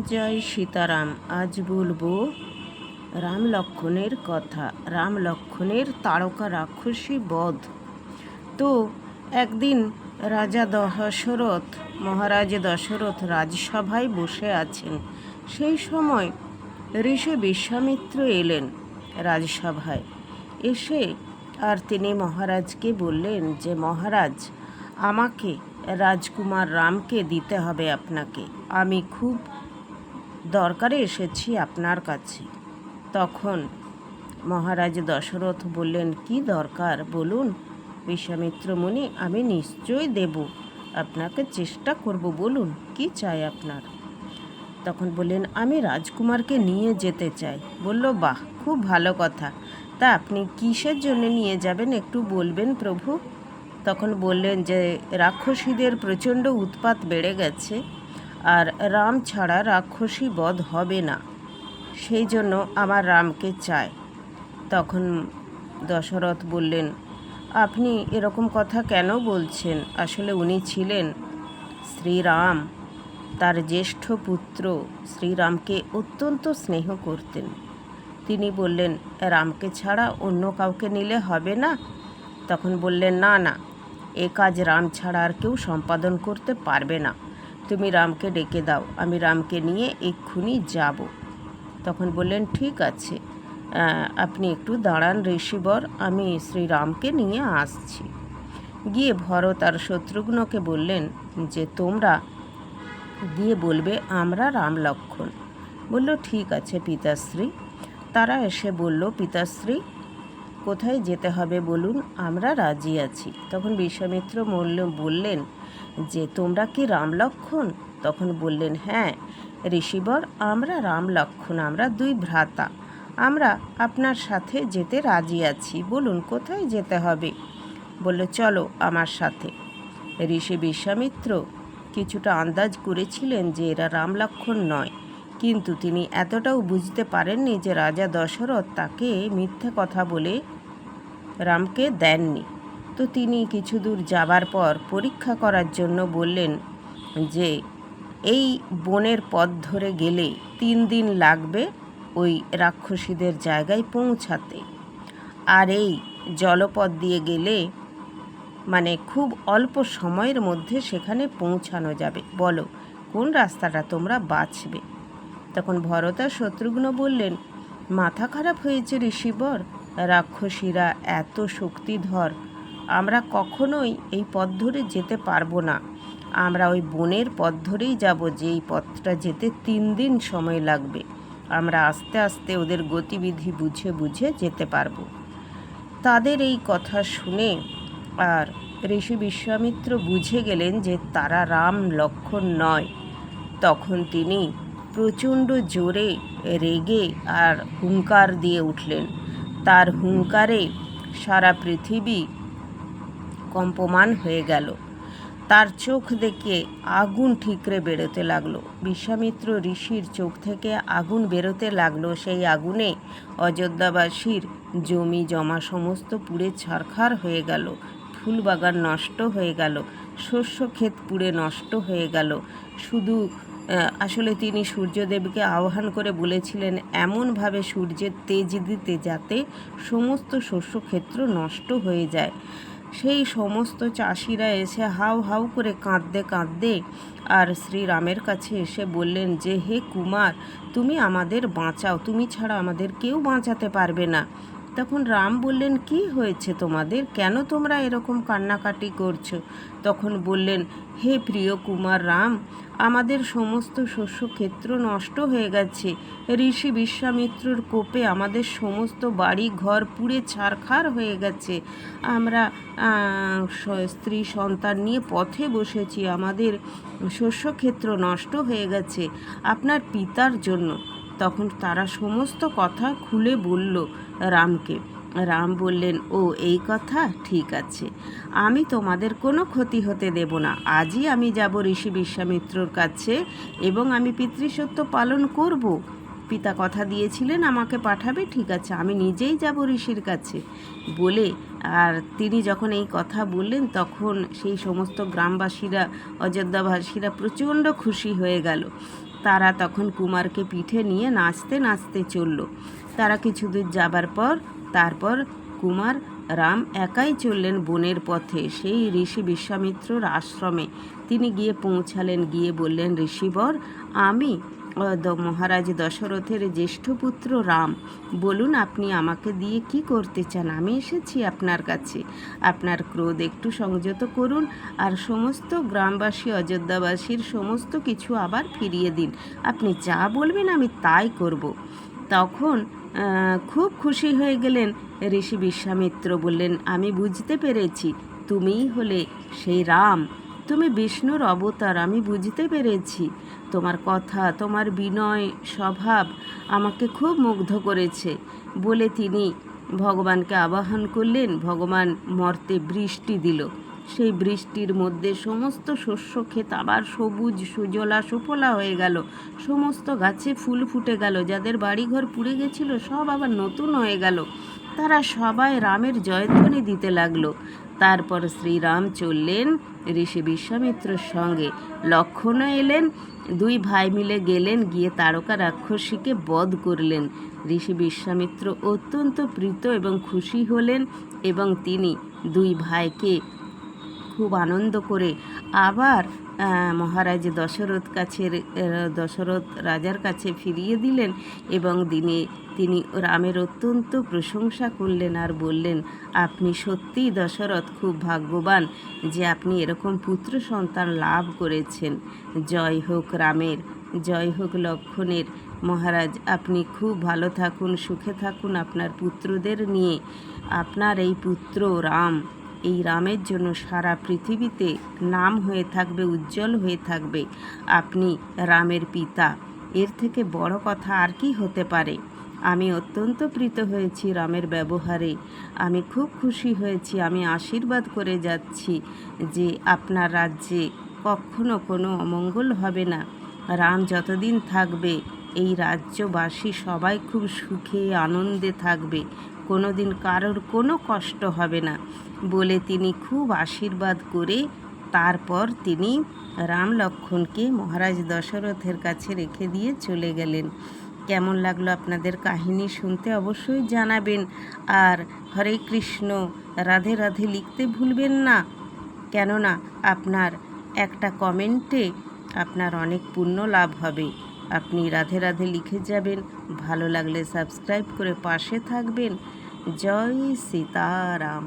জয় সীতারাম, আজ বলব রাম লক্ষণের কথা। রাম লক্ষণের তারকা রাক্ষসী বধ। তো একদিন রাজা দশরথ, মহারাজ দশরথ রাজসভায় বসে আছেন। সেই সময় ঋষি বিশ্বামিত্র এলেন রাজসভায়। এসে আর তিনি মহারাজকে বললেন যে, মহারাজ, আমাকে রাজকুমার রামকে দিতে হবে আপনাকে। আমি খুব দরকারে এসেছি আপনার কাছে। তখন মহারাজ দশরথ বললেন, কি দরকার? বলুন। বিশ্বামিত্র মুনি, আমি নিশ্চয়ই দেব। আপনাকে চেষ্টা করব, বলুন, কি চাই আপনার? তখন বললেন, আমি রাজকুমারকে নিয়ে যেতে চাই। বলল, বাহ, খুব ভালো কথা। তা আপনি কিসের জন্য নিয়ে যাবেন, একটু বলবেন প্রভু? তখন বললেন যে, রাক্ষসীদের প্রচণ্ড উৎপাত বেড়ে গেছে। আর রাম ছাড়া রাক্ষসী বধ হবে না। সেই জন্য আমার রামকে চায় তখন দশরথ বললেন, আপনি এরকম কথা কেন বলছেন? আসলে উনি ছিলেন শ্রীরাম, তার জ্যেষ্ঠ পুত্র। শ্রীরামকে অত্যন্ত স্নেহ করতেন। তিনি বললেন, রামকে ছাড়া অন্য কাউকে নিলে হবে না? তখন বললেন, না না, এ কাজ রাম ছাড়া আর কেউ সম্পাদন করতে পারবে না। তুমি রামকে ডেকে দাও, আমি রামকে নিয়ে এক্ষুনি যাব। তখন বললেন, ঠিক আছে আপনি একটু দাঁড়ান ঋষিবর, আমি শ্রীরামকে নিয়ে আসছি। গিয়ে ভরত আর শত্রুঘ্নকে বললেন যে, তোমরা গিয়ে বলবে আমরা রাম লক্ষণ বলল, ঠিক আছে পিতাশ্রী। তারা এসে বলল, পিতাশ্রী কোথায় যেতে হবে বলুন, আমরা রাজি আছি। তখন বিশ্বামিত্র মল্ল বললেন, যে তোমরা কি রাম লক্ষণ? তখন বললেন হ্যাঁ ঋষিবর, আমরা রাম লক্ষণ, আমরা দুই ভ্রাতা। আমরা আপনার সাথে যেতে রাজি আছি, বলুন কোথায় যেতে হবে? বলল, চলো আমার সাথে। ঋষি বিশ্বামিত্র কিছুটা আন্দাজ করেছিলেন যে এরা রাম লক্ষণ নয়। কিন্তু তিনি এতটাও বুঝতে পারেননি যে রাজা দশরথ তাকে মিথ্যে কথা বলে রামকে দেননি। তো তিনি কিছু দূর যাবার পর পরীক্ষা করার জন্য বললেন যে, এই বনের পথ ধরে গেলে তিন দিন লাগবে ওই রাক্ষসীদের জায়গায় পৌঁছাতে। আর এই জলপথ দিয়ে গেলে মানে খুব অল্প সময়ের মধ্যে সেখানে পৌঁছানো যাবে। বলো, কোন রাস্তাটা তোমরা বাছবে? তখন ভরত শত্রুঘ্ন বললেন, মাথা খারাপ হয়েছে ঋষিবর রাক্ষসীরা এত শক্তিধর। আমরা কখনোই এই পথ ধরে যেতে পারব না। আমরা ওই বনের পথ ধরেই যাব যে এই পথটা যেতে তিন দিন সময় লাগবে। আমরা আস্তে আস্তে ওদের গতিবিধি বুঝে বুঝে যেতে পারব। তাদের এই কথা শুনে আর ঋষি বিশ্বামিত্র বুঝে গেলেন যে তারা রাম লক্ষণ নয়। তখন তিনি প্রচণ্ড জোরে রেগে আর হুঙ্কার দিয়ে উঠলেন। তার হুঙ্কারে সারা পৃথিবী কম্পমান হয়ে গেল। তার চোখ দেখে আগুন ঠিকরে বেরোতে লাগল। বিশ্বামিত্র ঋষির চোখ থেকে আগুন বেরোতে লাগল। সেই আগুনে অযোধ্যাবাসীর জমি জমা সমস্ত পুড়ে ছারখার হয়ে গেল। ফুলবাগান নষ্ট হয়ে গেল। শস্য ক্ষেত পুড়ে নষ্ট হয়ে গেল। শুধু আসলে তিনি সূর্যদেবকে আহ্বান করে বলেছিলেন, এমনভাবে সূর্যের তেজ দিতে যাতে সমস্ত শস্যক্ষেত্র নষ্ট হয়ে যায়। সেই সমস্ত চাষিরা এসে হাউ হাউ করে কাঁদতে কাঁদতে আর শ্রীরামের কাছে এসে বললেন যে, হে কুমার, তুমি আমাদের বাঁচাও। তুমি ছাড়া আমাদের কেউ বাঁচাতে পারবে না। তখন রাম বললেন, কি হয়েছে তোমাদের? কেন তোমরা এরকম কান্নাকাটি করছ? তখন বললেন, হে প্রিয় কুমার রাম, আমাদের সমস্ত শস্যক্ষেত্র নষ্ট হয়ে গেছে। ঋষি বিশ্বামিত্রর কোপে আমাদের সমস্ত বাড়ি ঘর পুড়ে ছারখার হয়ে গেছে। আমরা স্ত্রী সন্তান নিয়ে পথে বসেছি। আমাদের শস্যক্ষেত্র নষ্ট হয়ে গেছে। আপনার পিতার জন্য। তখন তারা সমস্ত কথা খুলে বলল রামকে। রাম বললেন, ও, এই কথা ঠিক আছে। আমি তোমাদের কোনো ক্ষতি হতে দেব না। আজই আমি যাব ঋষি বিশ্বামিত্রর কাছে এবং আমি পিতৃসত্য পালন করব। পিতা কথা দিয়েছিলেন আমাকে পাঠাবে, ঠিক আছে, আমি নিজেই যাব ঋষির কাছে। বলে, আর তিনি যখন এই কথা বললেন, তখন সেই সমস্ত গ্রামবাসীরা, অযোধ্যাবাসীরা প্রচণ্ড খুশি হয়ে গেল। তারা তখন কুমারকে পিঠে নিয়ে নাচতে নাচতে চলল। তারা কিছু দূর যাবার পর, তারপর কুমার রাম একাই চললেন বনের পথে। সেই ঋষি বিশ্বামিত্রর আশ্রমে। তিনি গিয়ে পৌঁছালেন, গিয়ে বললেন, ঋষিবর, আমি মহারাজ দশরথের জ্যেষ্ঠ পুত্র রাম, বলুন আপনি আমাকে দিয়ে কি করতে চান? আমি এসেছি আপনার কাছে। আপনার ক্রোধ একটু সংযত করুন আর সমস্ত গ্রামবাসী, অযোধ্যাবাসীর সমস্ত কিছু আবার ফিরিয়ে দিন। আপনি যা বলবেন আমি তাই করব। তখন খুব খুশি হয়ে গেলেন ঋষি বিশ্বামিত্র, বললেন, আমি বুঝতে পেরেছি, তুমিই হলে সেই রাম। তুমি বিষ্ণুর অবতার, আমি বুঝতে পেরেছি। তোমার কথা, তোমার বিনয় স্বভাব আমাকে খুব মুগ্ধ করেছে। বলে তিনি, ভগবানকে আবাহন করলেন, ভগবান মর্তে বৃষ্টি দিল। সেই বৃষ্টির মধ্যে সমস্ত শস্য ক্ষেত আবার সবুজ, সুজলা, সুফলা হয়ে গেল। সমস্ত গাছে ফুল ফুটে গেল, যাদের বাড়িঘর পুড়ে গেছিল সব আবার নতুন হয়ে গেল। তারা সবাই রামের জয়ধ্বনি দিতে লাগল। তারপর শ্রীরাম চললেন ঋষি বিশ্বামিত্রর সঙ্গে। লক্ষণও এলেন, দুই ভাই মিলে গেলেন, গিয়ে তারকা রাক্ষসীকে বধ করলেন। ঋষি বিশ্বামিত্র অত্যন্ত প্রীত এবং খুশি হলেন এবং তিনি দুই ভাইকে খুব আনন্দ করে আবার মহারাজ দশরথ কাছের দশরথ রাজার কাছে ফিরিয়ে দিলেন এবং দিনে তিনি রামের অত্যন্ত প্রশংসা করলেন আর বললেন, আপনি সত্যিই দশরথ খুব ভাগ্যবান যে আপনি এরকম পুত্র সন্তান লাভ করেছেন। জয় হোক রামের, জয় হোক লক্ষণের। মহারাজ, আপনি খুব ভালো থাকুন, সুখে থাকুন আপনার পুত্রদের নিয়ে। আপনার এই পুত্র রাম এই রামের জন্য সারা পৃথিবীতে নাম হয়ে থাকবে, উজ্জ্বল হয়ে থাকবে। আপনি রামের পিতা। এর থেকে বড় কথা আর কি হতে পারে? আমি অত্যন্ত প্রীত হয়েছি রামের ব্যবহারে। আমি খুব খুশি হয়েছি। আমি আশীর্বাদ করে যাচ্ছি যে আপনার রাজ্যে কখনো কোনো অমঙ্গল হবে না। রাম যতদিন থাকবে, এই রাজ্যবাসী সবাই খুব সুখে, আনন্দে থাকবে। কোনো দিন কারোর কোনো কষ্ট হবে না, বলে তিনি খুব আশীর্বাদ করে তারপর তিনি রাম লক্ষণকে মহারাজ দশরথের কাছে রেখে দিয়ে চলে গেলেন। কেমন লাগল আপনাদের কাহিনী শুনতে অবশ্যই জানাবেন। আর হরে কৃষ্ণ, রাধে রাধে লিখতে ভুলবেন না। কেননা আপনার একটা কমেন্টে আপনার অনেক পুণ্য লাভ হবে। আপনি রাধে রাধে লিখে যাবেন। ভালো লাগলে সাবস্ক্রাইব করে পাশে থাকবেন। জয় সীতারাম।